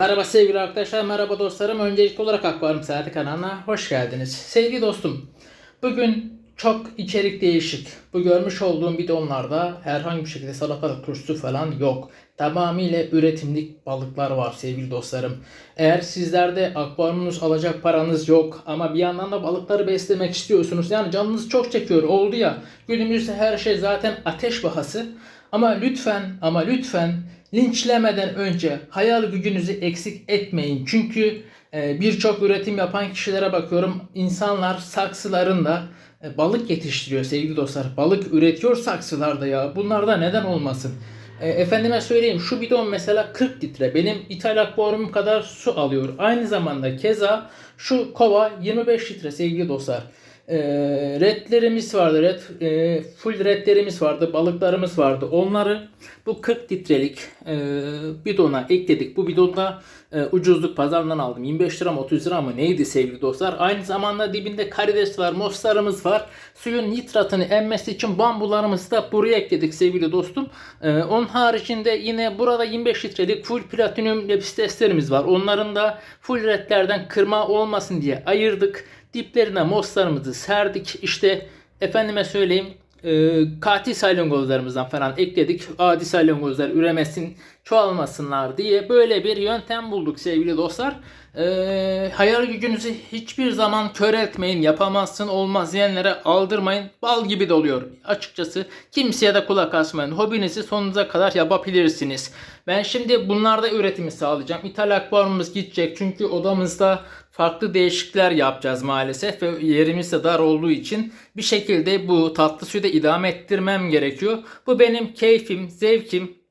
Merhaba sevgili arkadaşlar, merhaba dostlarım. Öncelikli olarak Akvaryum Saati kanalına hoş geldiniz. Sevgili dostum, bugün çok içerik değişik. Bu görmüş olduğum bidonlarda herhangi bir şekilde salatalık turşusu falan yok. Tamamıyla üretimlik balıklar var sevgili dostlarım. Eğer sizlerde akvaryumunuz alacak paranız yok ama bir yandan da balıkları beslemek istiyorsunuz. Yani canınız çok çekiyor oldu ya. Günümüzde her şey zaten ateş bahası. Ama lütfen ama lütfen linçlemeden önce hayal gücünüzü eksik etmeyin. Çünkü e, birçok üretim yapan kişilere bakıyorum. İnsanlar saksılarında balık yetiştiriyor sevgili dostlar. Balık üretiyor saksılarda ya. Bunlarda neden olmasın? E, efendime söyleyeyim şu bidon mesela 40 litre. Benim ithal akvaryumum kadar su alıyor. Aynı zamanda keza şu kova 25 litre sevgili dostlar. E, redlerimiz vardı. Red, e, full redlerimiz vardı. Balıklarımız vardı. Onları bu 40 litrelik e, bidona ekledik. Bu bidonda e, ucuzluk pazarından aldım. 25 lira mı 30 lira mı neydi sevgili dostlar. Aynı zamanda dibinde karides var. Moslarımız var. Suyun nitratını emmesi için bambularımızı da buraya ekledik sevgili dostum. E, onun haricinde yine burada 25 litrelik full platinum lepisteslerimiz var. Onların da full redlerden kırma olmasın diye ayırdık. Diplerine moslarımızı serdik. İşte efendime söyleyeyim e, katil salyangozlarımızdan falan ekledik. Adi salyangozlar üremesin, çoğalmasınlar diye böyle bir yöntem bulduk sevgili dostlar. E, hayal gücünüzü hiçbir zaman kör etmeyin. Yapamazsın olmaz diyenlere aldırmayın. Bal gibi doluyor. Açıkçası kimseye de kulak asmayın. Hobinizi sonunuza kadar yapabilirsiniz. Ben şimdi bunlarda üretimi sağlayacağım. İthal akvaryumumuz gidecek. Çünkü odamızda farklı değişiklikler yapacağız maalesef ve yerimiz de dar olduğu için bir şekilde bu tatlı suyu da idame ettirmem gerekiyor. Bu benim keyfim, zevkim.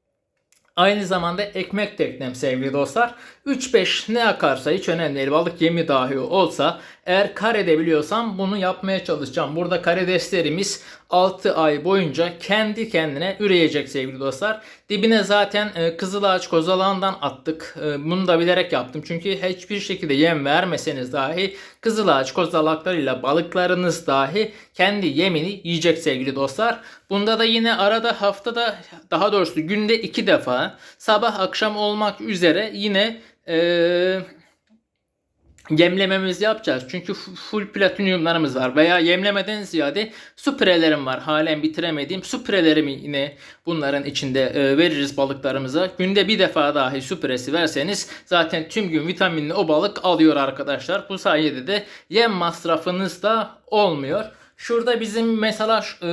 Aynı zamanda ekmek teknem sevgili dostlar. 3-5 ne akarsa hiç önemli değil. Balık yemi dahi olsa eğer kar edebiliyorsam bunu yapmaya çalışacağım. Burada karideslerimiz 6 ay boyunca kendi kendine üreyecek sevgili dostlar. Dibine zaten e, kızıl ağaç kozalağından attık. E, bunu da bilerek yaptım. Çünkü hiçbir şekilde yem vermeseniz dahi kızıl ağaç kozalaklarıyla balıklarınız dahi kendi yemini yiyecek sevgili dostlar. Bunda da yine arada haftada daha doğrusu günde iki defa sabah akşam olmak üzere yine eee yemlememizi yapacağız. Çünkü full platinyumlarımız var veya yemlemeden ziyade sprelerim var. Halen bitiremediğim sprelerimi yine bunların içinde e, veririz balıklarımıza. Günde bir defa dahi spresi verseniz zaten tüm gün vitaminli o balık alıyor arkadaşlar. Bu sayede de yem masrafınız da olmuyor. Şurada bizim mesela e,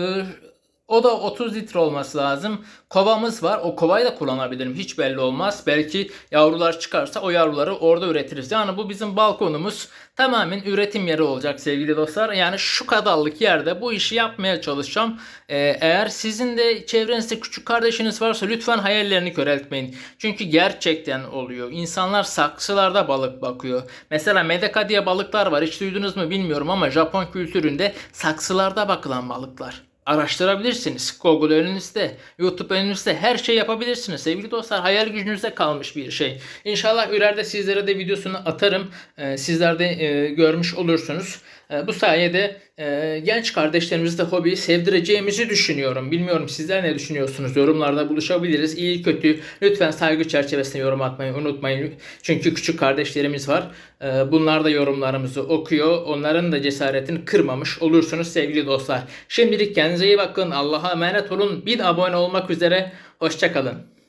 o da 30 litre olması lazım. Kovamız var. O kovayı da kullanabilirim. Hiç belli olmaz. Belki yavrular çıkarsa o yavruları orada üretiriz. Yani bu bizim balkonumuz. Tamamen üretim yeri olacak sevgili dostlar. Yani şu kadarlık yerde bu işi yapmaya çalışacağım. Ee, eğer sizin de çevrenizde küçük kardeşiniz varsa lütfen hayallerini köreltmeyin. Çünkü gerçekten oluyor. İnsanlar saksılarda balık bakıyor. Mesela medeka diye balıklar var. Hiç duydunuz mu bilmiyorum ama Japon kültüründe saksılarda bakılan balıklar araştırabilirsiniz. Google önünüzde, YouTube önünüzde her şey yapabilirsiniz. Sevgili dostlar hayal gücünüzde kalmış bir şey. İnşallah ileride sizlere de videosunu atarım. Ee, sizler de e, görmüş olursunuz. E, bu sayede e, genç kardeşlerimizi de hobiyi sevdireceğimizi düşünüyorum. Bilmiyorum sizler ne düşünüyorsunuz? Yorumlarda buluşabiliriz. İyi kötü lütfen saygı çerçevesinde yorum atmayı unutmayın. Çünkü küçük kardeşlerimiz var. E, bunlar da yorumlarımızı okuyor. Onların da cesaretini kırmamış olursunuz sevgili dostlar. Şimdilik kendinize iyi bakın. Allah'a emanet olun. Bin abone olmak üzere. Hoşçakalın.